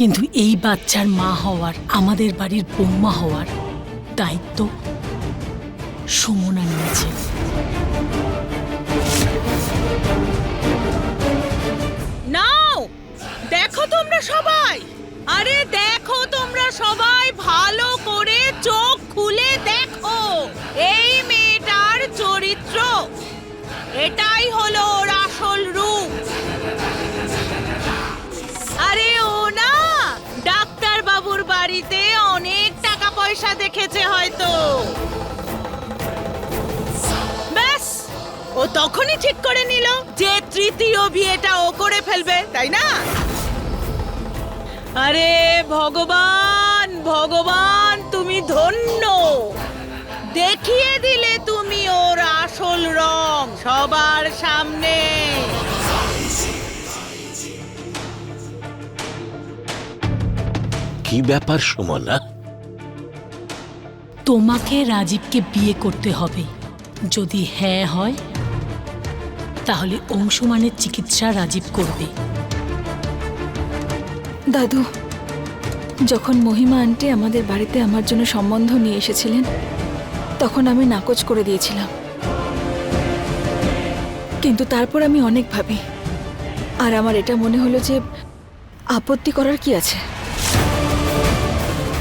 কিন্তু এই বাচ্চার মা হওয়ার, আমাদের বাড়ির বৌমা হওয়ার দায়িত্ব সুমনা নিয়েছে। নাও, দেখো তোমরা সবাই। আরে দেখো তোমরা সবাই, ভালো করে চোখ খুলে দেখো। এই মেয়েটার চরিত্র, এটাই দেখেছে হয়তো। ব্যাস, ও তখনই ঠিক করে নিল যে তৃতীয় বিয়েটা ও করে ফেলবে, তাই না? আরে ভগবান ভগবান, তুমি ধন্য। দেখিয়ে দিলে তুমি ওর আসল রং সবার সামনে। কি ব্যাপার সুমনা? তোমাকে রাজীবকে বিয়ে করতে হবে। যদি হ্যাঁ হয়, তাহলে অংশুমানের চিকিৎসা রাজীব করবে। দাদু, যখন মহিমা আন্টি আমাদের বাড়িতে আমার জন্য সম্বন্ধ নিয়ে এসেছিলেন, তখন আমি নাকচ করে দিয়েছিলাম। কিন্তু তারপর আমি অনেক ভাবি, আর আমার এটা মনে হলো যে আপত্তি করার কি আছে?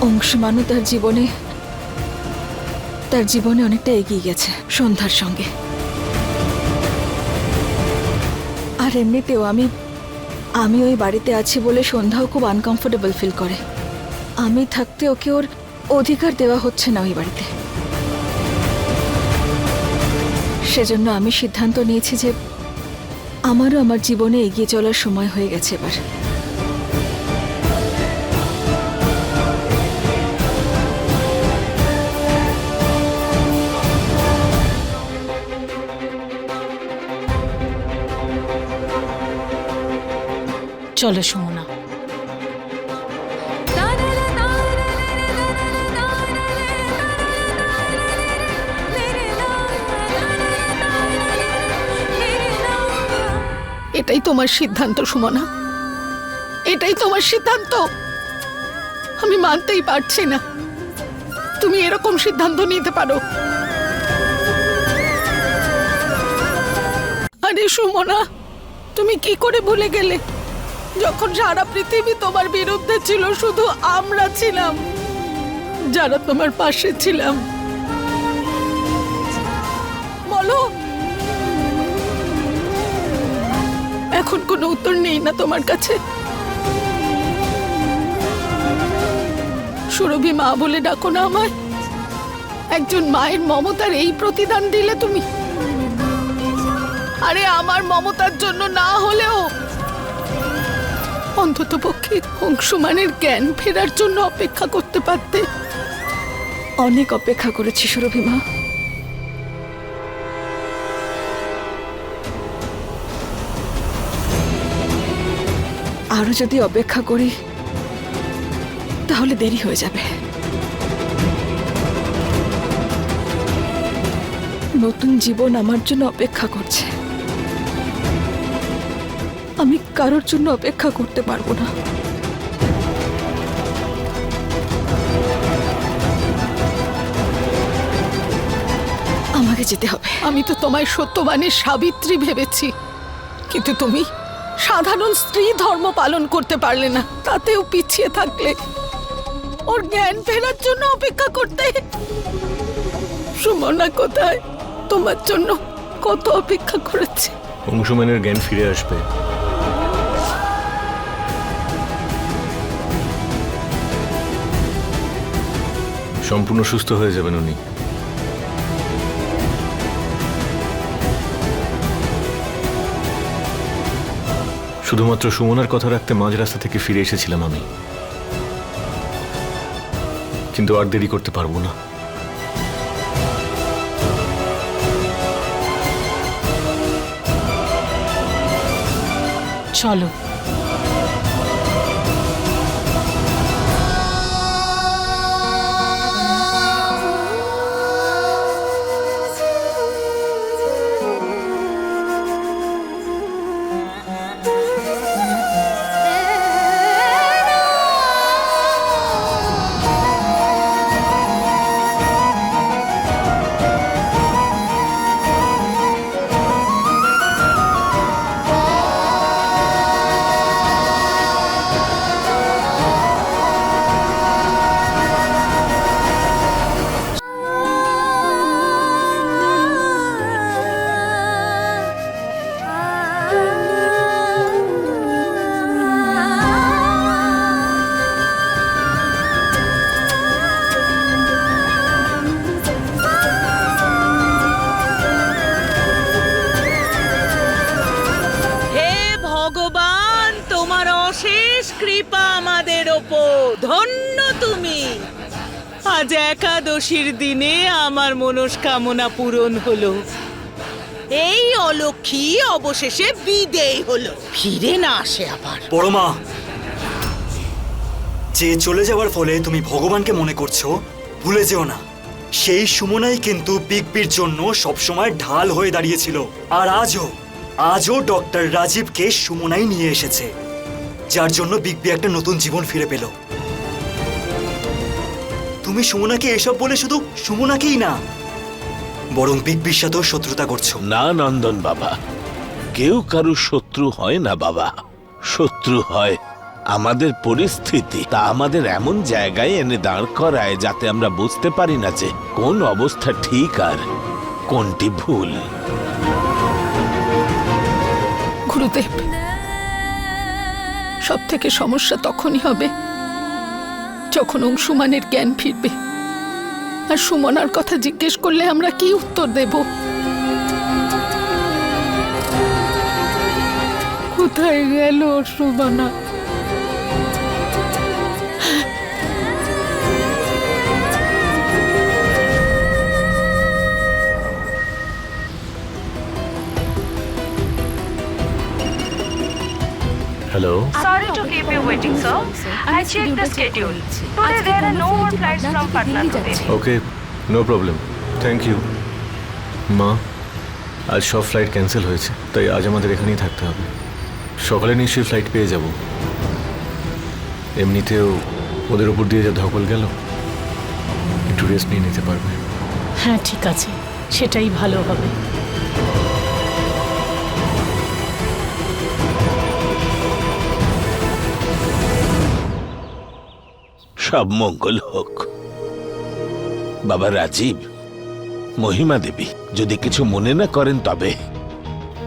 অংশমানও তার জীবনে তার জীবনে অনেকটা এগিয়ে গেছে সন্ধ্যার সঙ্গে। আর এমনিতেও আমি আমি ওই বাড়িতে আছি বলে সন্ধ্যাও খুব আনকমফোর্টেবল ফিল করে। আমি থাকতে ওকে ওর অধিকার দেওয়া হচ্ছে না ওই বাড়িতে। সেজন্য আমি সিদ্ধান্ত নিয়েছি যে, আমারও আমার জীবনে এগিয়ে চলার সময় হয়ে গেছে এবার। চলো সুমনা। এটাই তোমার সিদ্ধান্ত, সুমনা। এটাই তোমার সিদ্ধান্ত। আমি মানতেই পারছি না। তুমি এরকম সিদ্ধান্ত নিতে পারো। আরে সুমনা, তুমি কি করে ভুলে গেলে? যখন সারা পৃথিবী তোমার বিরুদ্ধে ছিল, শুধু আমরা ছিলাম। যারা তোমার পাশে ছিলাম। বলো। এখন কোনো উত্তর নেই না তোমার কাছে? সুরভি মা বলে ডাকো না আমায়। একজন মায়ের মমতার এই প্রতিদান দিলে তুমি। আরে আমার মমতার জন্য না হলেও অন্তত পক্ষে অংশমানের জ্ঞান ফেরার জন্য অপেক্ষা করতে পারতে। অনেক অপেক্ষা করেছি, সুরভি মা। আরও যদি অপেক্ষা করি, তাহলে দেরি হয়ে যাবে। নতুন জীবন আমার জন্য অপেক্ষা করছে। আমি কারোর জন্য অপেক্ষা করতে পারব না। আমাকে যেতে হবে। আমি তো তোমায় সত্যবানের সাবিত্রী ভেবেছি। কিন্তু তুমি সাধারণ স্ত্রী ধর্ম পালন করতে পারলে না। তাতেও পিছিয়ে থাকলে। ওর জ্ঞান ফেরার জন্য অপেক্ষা করতে। সুমনা কোথায়? তোমার জন্য কত অপেক্ষা করেছে। অংশুমানের জ্ঞান ফিরে আসবে। সম্পূর্ণ সুস্থ হয়ে যাবেন উনি। শুধুমাত্র সুমনার কথা রাখতে মাঝ রাস্তা থেকে ফিরে এসেছিলাম আমি। কিন্তু আর দেরি করতে পারব না। চলো। মনস্কামনা পূরণ হলো। এই অলক্ষী অবশেষে বিদেয় হলো। ফিরে না আসে আবার। বড় মা, যে চলে যাওয়ার ফলে তুমি ভগবানকে মনে করছ, ভুলে যেও না। সেই সুমনাই কিন্তু বির জন্য সবসময় ঢাল হয়ে দাঁড়িয়েছিল। আর আজও আজও ডক্টর রাজীবকে সুমনাই নিয়ে এসেছে, যার জন্য বিগ বি একটা নতুন জীবন ফিরে পেল। তুমি সুমনাকে এসব বলে শুধু সুমনাকেই না বরং বিগ বির সাথেও শত্রুতা করছ। না নন্দন বাবা কেউ কারু শত্রু হয় না বাবা। শত্রু হয় আমাদের পরিস্থিতি। তা আমাদের এমন জায়গায় এনে দাঁড় করায় যাতে আমরা বুঝতে পারি না যে কোন অবস্থা ঠিক আর কোনটি ভুল। গুরুদেব সব থেকে সমস্যা তখনই হবে যখন অংশুমানের জ্ঞান ফিরবে। আর সুমনার কথা জিজ্ঞেস করলে আমরা কি উত্তর দেব? কোথায় গেল Sumana? Hello Sorry you waiting, sir. I checked the schedule. Today there are no more flights from Patna to Delhi. Okay no problem thank you মা আজ সব ফ্লাইট ক্যান্সেল হয়েছে তাই আজ আমাদের এখানেই থাকতে হবে। সকালে নিশ্চয়ই ফ্লাইট পেয়ে যাব। এমনিতেও ওদের উপর দিয়ে যা ধকল গেল একটু রেস্ট নিয়ে নিতে পারবে। হ্যাঁ ঠিক আছে। সেটাই ভালো হবে। সব মঙ্গল হোক। বাবা রাজীব, মহিমা দেবী, যদি কিছু মনে না করেন তবে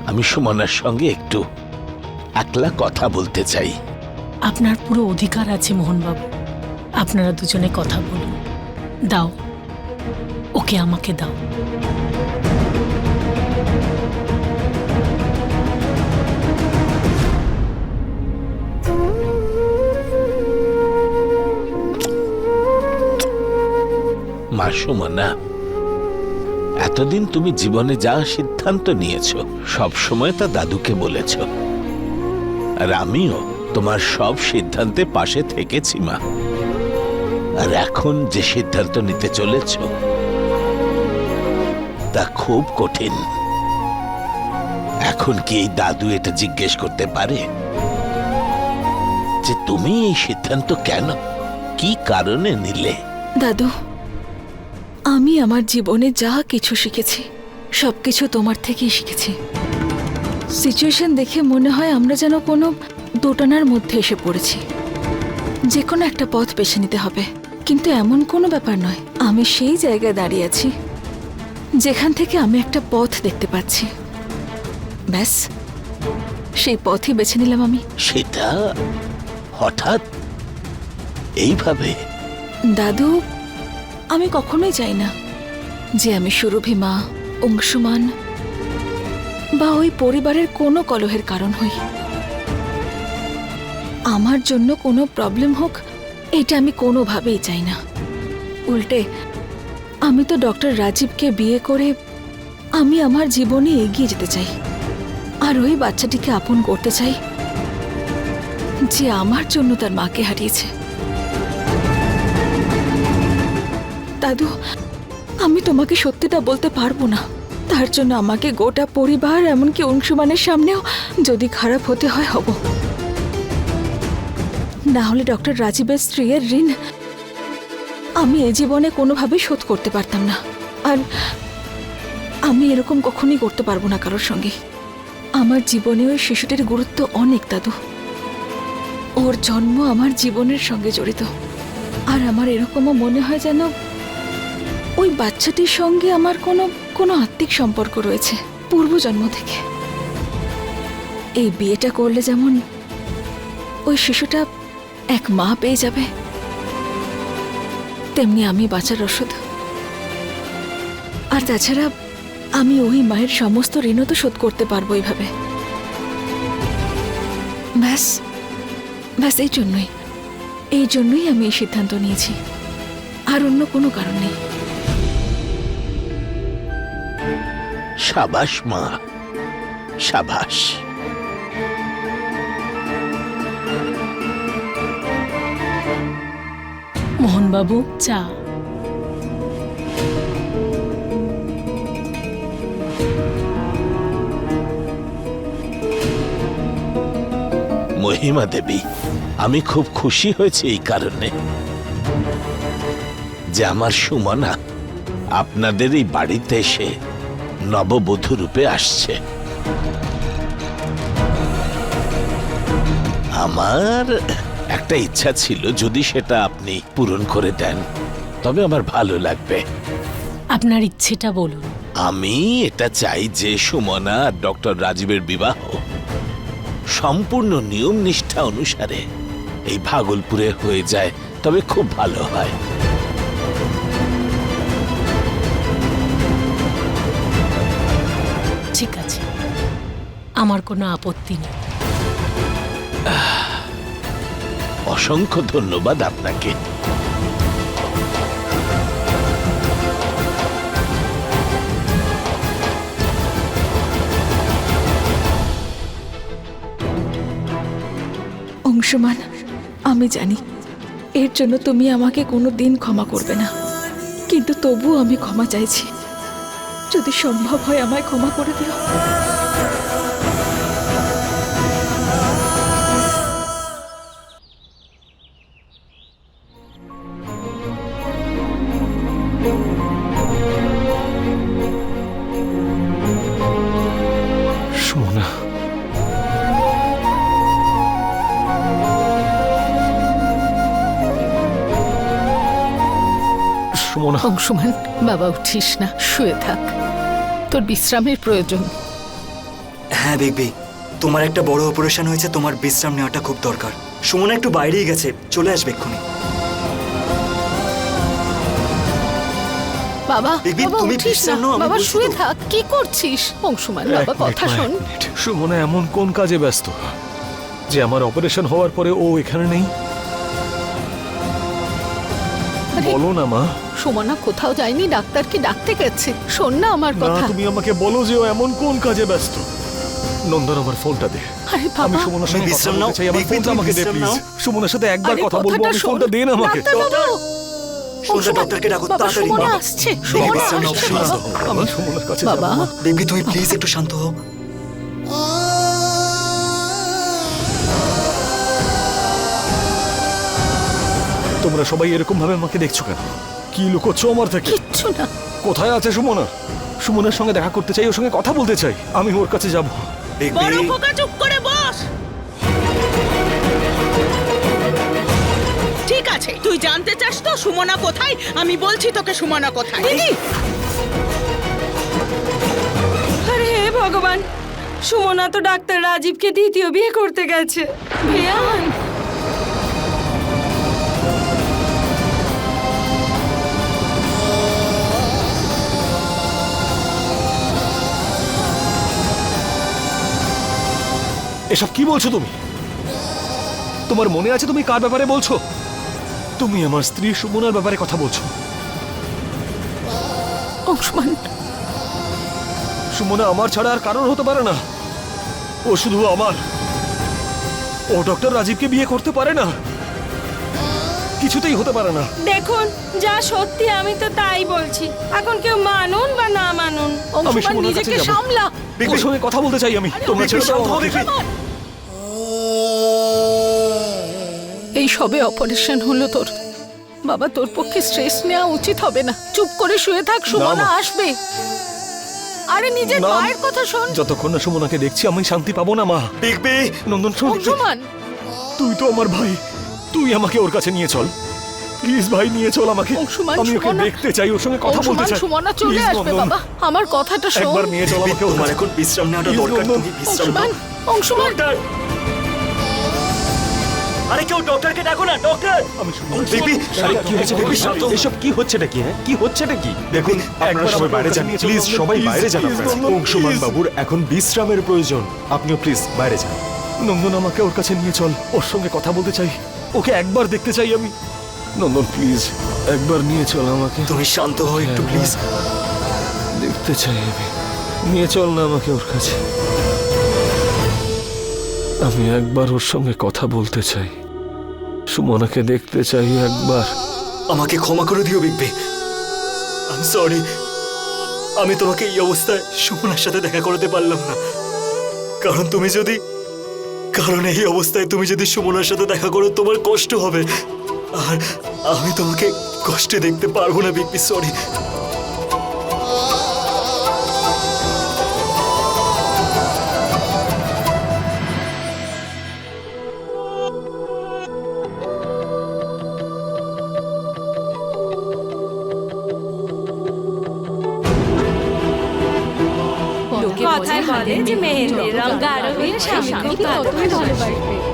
আমি সুমনার সঙ্গে একটু একলা কথা বলতে চাই। আপনার পুরো অধিকার আছে মোহনবাবু। আপনারা দুজনে কথা বলুন। দাও, ওকে আমাকে দাও। এতদিন তুমি জীবনে যা সিদ্ধান্ত নিয়েছ, সব সময় তা দাদুকে বলেছ। আর আমিও তোমার সব সিদ্ধান্তে পাশে থেকেছি, মা। আর এখন যে সিদ্ধান্ত নিতে চলেছ, তা খুব কঠিন। এখন কি এই দাদু এটা জিজ্ঞেস করতে পারে? যে তুমি এই সিদ্ধান্ত কেন? কি কারণে নিলে? দাদু আমি আমার জীবনে যা কিছু শিখেছি সব কিছু তোমার থেকেই শিখেছি। সিচুয়েশন দেখে মনে হয় আমরা যেন কোনো দোটানার মধ্যে এসে পড়েছি। যে কোনো একটা পথ বেছে নিতে হবে কিন্তু এমন কোনো ব্যাপার নয়। আমি সেই জায়গায় দাঁড়িয়ে আছি যেখান থেকে আমি একটা পথ দেখতে পাচ্ছি। ব্যাস সেই পথই বেছে নিলাম আমি। সেটা হঠাৎ এইভাবে? দাদু আমি কখনোই চাই না যে আমি সুরভি মা, অংশুমান, বা ওই পরিবারের কোনো কলহের কারণ হই। আমার জন্য কোনো প্রবলেম হোক, এটা আমি কোনোভাবেই চাই না। উল্টে, আমি তো ডক্টর রাজীবকে বিয়ে করে আমি আমার জীবনে এগিয়ে যেতে চাই, আর ওই বাচ্চাটিকে আপন করতে চাই, যে আমার জন্য তার মাকে হারিয়েছে। দাদু, আমি তোমাকে সত্যিটা বলতে পারব না। তার জন্য আমাকে গোটা পরিবার, এমনকি অংশুমানের সামনেও যদি খারাপ হতে হয়, হব। না হলে ডক্টর রাজীবের স্ত্রীর ঋণ আমি এ জীবনে কোনোভাবে শোধ করতে পারতাম না। আর আমি এরকম কখনই করতে পারব না কারোর সঙ্গে। আমার জীবনে ওই শিশুটির গুরুত্ব অনেক, দাদু। ওর জন্ম আমার জীবনের সঙ্গে জড়িত। আর আমার এরকমও মনে হয় যেন ওই বাচ্চাটির সঙ্গে আমার কোনো কোনো আত্মিক সম্পর্ক রয়েছে পূর্বজন্ম থেকে। এই বিয়েটা করলে যেমন ওই শিশুটা এক মা পেয়ে যাবে, তেমনি আমি বাঁচার ওষুধ। আর তাছাড়া আমি ওই মায়ের সমস্ত ঋণও তো শোধ করতে পারব এইভাবে। ব্যাস ব্যাস, এই জন্যই এই জন্যই আমি এই সিদ্ধান্ত নিয়েছি। আর অন্য কোনো কারণ নেই। সাবাস মা। সাবাস। মোহনবাবু চা। মহিমা দেবী আমি খুব খুশি হয়েছি এই কারণে যে আমার সুমনা আপনাদের এই বাড়িতে এসে নববধূ রূপে আসছে। আমার একটা ইচ্ছা ছিল যদি সেটা আপনি পূরণ করে দেন তবে আমার ভালো লাগবে। আপনার ইচ্ছেটা বলুন। আমি এটা চাই যে সুমনা আর ডক্টর রাজীবের বিবাহ সম্পূর্ণ নিয়ম নিষ্ঠা অনুসারে এই ভাগলপুরে হয়ে যায় তবে খুব ভালো হয়। আমার কোনো আপত্তি নেই। অসংখ্য ধন্যবাদ আপনাকে। অংশমান আমি জানি এর জন্য তুমি আমাকে কোনো দিন ক্ষমা করবে না। কিন্তু তবুও আমি ক্ষমা চাইছি। যদি সম্ভব হয় আমায় ক্ষমা করে দিও। সুমনা অংশুমান বাবা উঠিস না শুয়ে থাক। তোর বিশ্রামের প্রয়োজন। হ্যাঁ বিগবি তোমার একটা বড় অপারেশন হয়েছে তোমার বিশ্রাম নেওয়াটা খুব দরকার। সুমনা একটু বাইরেই গেছে চলে আসবে এক্ষুনি। বাবা দেখবি, বাবা তুমি উঠিস বিশ্রাম নাও, আমি বাবা বলছি শুয়ে তো। থাক কি করছিস? অংশুমান বাবা কথা শোন। সুমনা এমন কোন কাজে ব্যস্ত? যে আমার অপারেশন হওয়ার পরে ও এখানে নেই? আরে, বলো না মা। সুমনা কোথাও যায়নি ডাক্তারকে ডাকতে গেছে? শোন না আমার কথা। তুমি আমাকে বলো যে ও এমন কোন কাজে ব্যস্ত। নন্দন আমার ফোনটা দে। আরে আমি বাবা সুমনার সঙ্গে বিশ্রাম নাও, চাই আমার ফোনটা আমাকে দে প্লিজ। সুমনার সাথে একবার কথা বলব আমি। ফোনটা দেন আমাকে। ডক্টরকে ডাকো তাড়াতাড়ি। বাবা। আসছে বিশ্রাম নাও, আমি সুমনার কাছে বাবা। যাব বেবি তুমি প্লিজ একটু শান্ত হও। তোমরা সবাই এরকম ভাবে আমাকে দেখছ কেন? কি লুকোচ্ছ আমার থেকে? কিচ্ছু না। কোথায় আছে সুমনা? সুমনের সঙ্গে দেখা করতে চাই ওর সঙ্গে কথা বলতে চাই। আমি ওর কাছে যাব। বড় খোকা চুপ করে বস। ঠিক আছে তুই জানতে চাস তো সুমনা কোথায়? আমি বলছি তোকে সুমনা কোথায়। দিদি! আরে হে ভগবান সুমনা তো ডাক্তার রাজীবকে দ্বিতীয় বিয়ে করতে গেছে। ভিয়ান এসব কি বলছো তুমি? তোমার মনে আছে তুমি কার ব্যাপারে বলছো? তুমি আমার স্ত্রী সুমনার ব্যাপারে কথা বলছো। অংশুমান সুমনা আমার ছাড়া আর কারণ হতে পারে না। ও শুধু আমার। ও ডক্টর রাজীবকে বিয়ে করতে পারে না। কিছুতেই হতে পারে না। দেখুন যা সত্যি আমি তো তাই বলছি। এখন কেউ মানুন বা না মানুন অংশুমান সুমনার কাছে নিজেকে যাব। সামলা। ওর সঙ্গে কথা বলতে চাই আমি। তোমরা ছেড়ে দাও শান্ত আমাকে। এই সবে অপারেশন হলো তোর। বাবা তোর পক্ষে স্ট্রেস নেওয়া উচিত হবে না। চুপ করে শুয়ে থাক সুমনা মা। আসবে। আরে নিজের না। মায়ের কথা শোন। যতক্ষণ না সুমনাকে দেখছি আমি শান্তি পাবো না মা। বিগবি নন্দন শোন অংশুমান। তুই তো আমার ভাই। তুই আমাকে ওর কাছে নিয়ে চল। প্লিজ ভাই নিয়ে চল আমাকে। আমি ওকে দেখতে চাই ওর সঙ্গে কথা বলতে চাই। সুমনা চলে আসবে বাবা। আমার কথাটা শোন। একবার নিয়ে চল আমাকে তোমার এখন বিশ্রাম নেওয়াটা দরকার তুমি বিশ্রাম নাও। অংশুমান আরে কেউ ডক্টরকে ডাকো না ডক্টর আমি। বেবি আরে কি হয়েছে বেবি বেবি শান্ত এসব কি হচ্ছেটা কি হ্যাঁ? কি হচ্ছেটা কি? দেখুন আপনারা একবার সবাই বাইরে যান। প্লিজ সবাই বাইরে যান আপনারা। অংশুমান বাবুর এখন বিশ্রামের প্রয়োজন। আপনিও প্লিজ বাইরে যান। নন্দন আমাকে ওর কাছে নিয়ে চল। ওর সঙ্গে কথা বলতে চাই। ওকে একবার দেখতে চাই আমি। নন্দন প্লিজ একবার নিয়ে চল আমাকে। তুমি শান্ত হও একটু প্লিজ দেখতে চাই আমি। নিয়ে চল না আমাকে ওর কাছে। আমি একবার ওর সঙ্গে কথা বলতে চাই। সুমনাকে দেখতে চাই একবার। আমাকে ক্ষমা করে দিও বিগবি আই সরি আমি তোমাকে এই অবস্থায় সুমনার সাথে দেখা করতে পারলাম না। কারণ তুমি যদি কারণ এই অবস্থায় তুমি যদি সুমনার সাথে দেখা করো, তোমার কষ্ট হবে। আর আমি তোমাকে কষ্টে দেখতে পারব না বিগবি সরি যে হলে স্বামীকে ততই ভালোবাসবে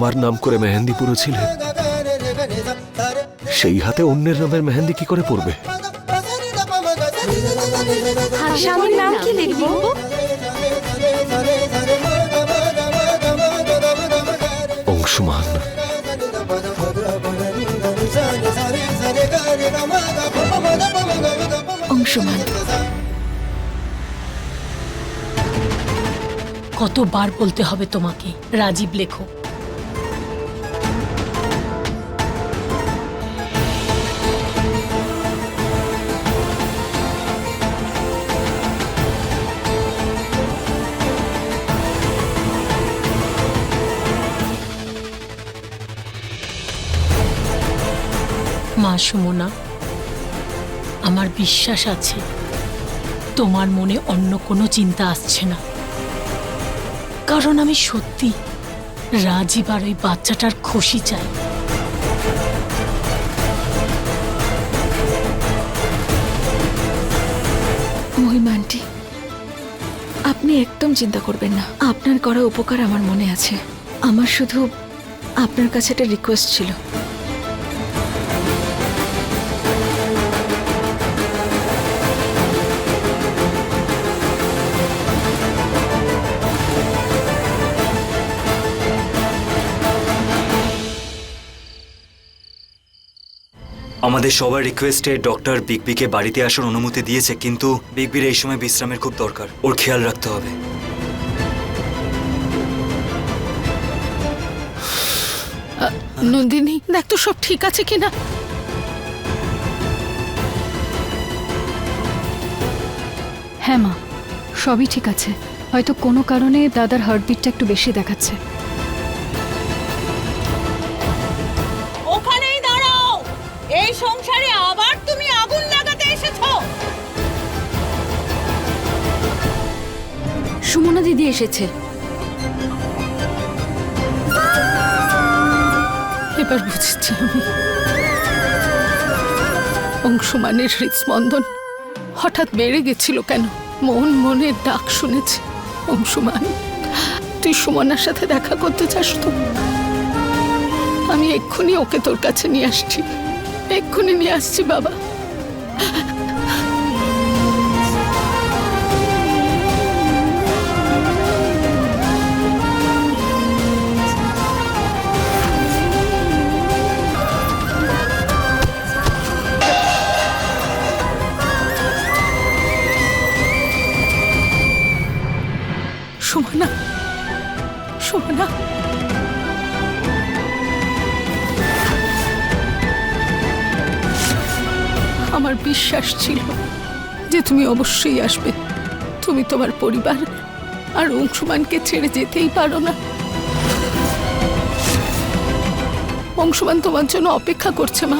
আমার নাম করে মেহেন্দি পুরেছিলে। সেই হাতে অন্যের নামের মেহেন্দি কি করে পড়বে স্বামীর নাম কি লিখব? অংশুমান। অংশমান। কতবার বলতে হবে তোমাকে রাজীব লেখো মা সুমনা আমার বিশ্বাস আছে তোমার মনে অন্য কোনো চিন্তা আসছে না। কারণ আমি সত্যি রাজীব আর ওই বাচ্চাটার খুশি চাই। মহিমা আন্টি, আপনি একদম চিন্তা করবেন না। আপনার করা উপকার আমার মনে আছে। আমার শুধু আপনার কাছে একটা রিকোয়েস্ট ছিল। আমাদের সবার রিকোয়েস্টে ডক্টর বিগবিকে বাড়িতে আসার অনুমতি দিয়েছে, কিন্তু বিগবির এই সময় বিশ্রামের খুব দরকার। ওর খেয়াল রাখতে হবে। নন্দিনী, দেখ তো সব ঠিক আছে কিনা? হ্যাঁ মা, সবই ঠিক আছে। হয়তো কোনো কারণে দাদার হার্টবিটটা একটু বেশি দেখাচ্ছে। সংসারে আবার তুমি আগুন লাগাতে এসেছ? সুমনা দিদি এসেছে। এবার বুঝেছি আমি। অংশমানের হৃদস্পন্দন হঠাৎ বেড়ে গেছিল কেন? মন মনের ডাক শুনেছে। অংশমান, তুই সুমনার সাথে দেখা করতে চাস তো? আমি এক্ষুনি ওকে তোর কাছে নিয়ে আসছি। এক্ষুনি নিয়ে আসছি বাবা। বিশ্বাস ছিল যে তুমি অবশ্যই আসবে। তুমি তোমার পরিবার আর অংশুমানকে ছেড়ে যেতেই পারো না। অংশুমান তোমার জন্য অপেক্ষা করছে, মা।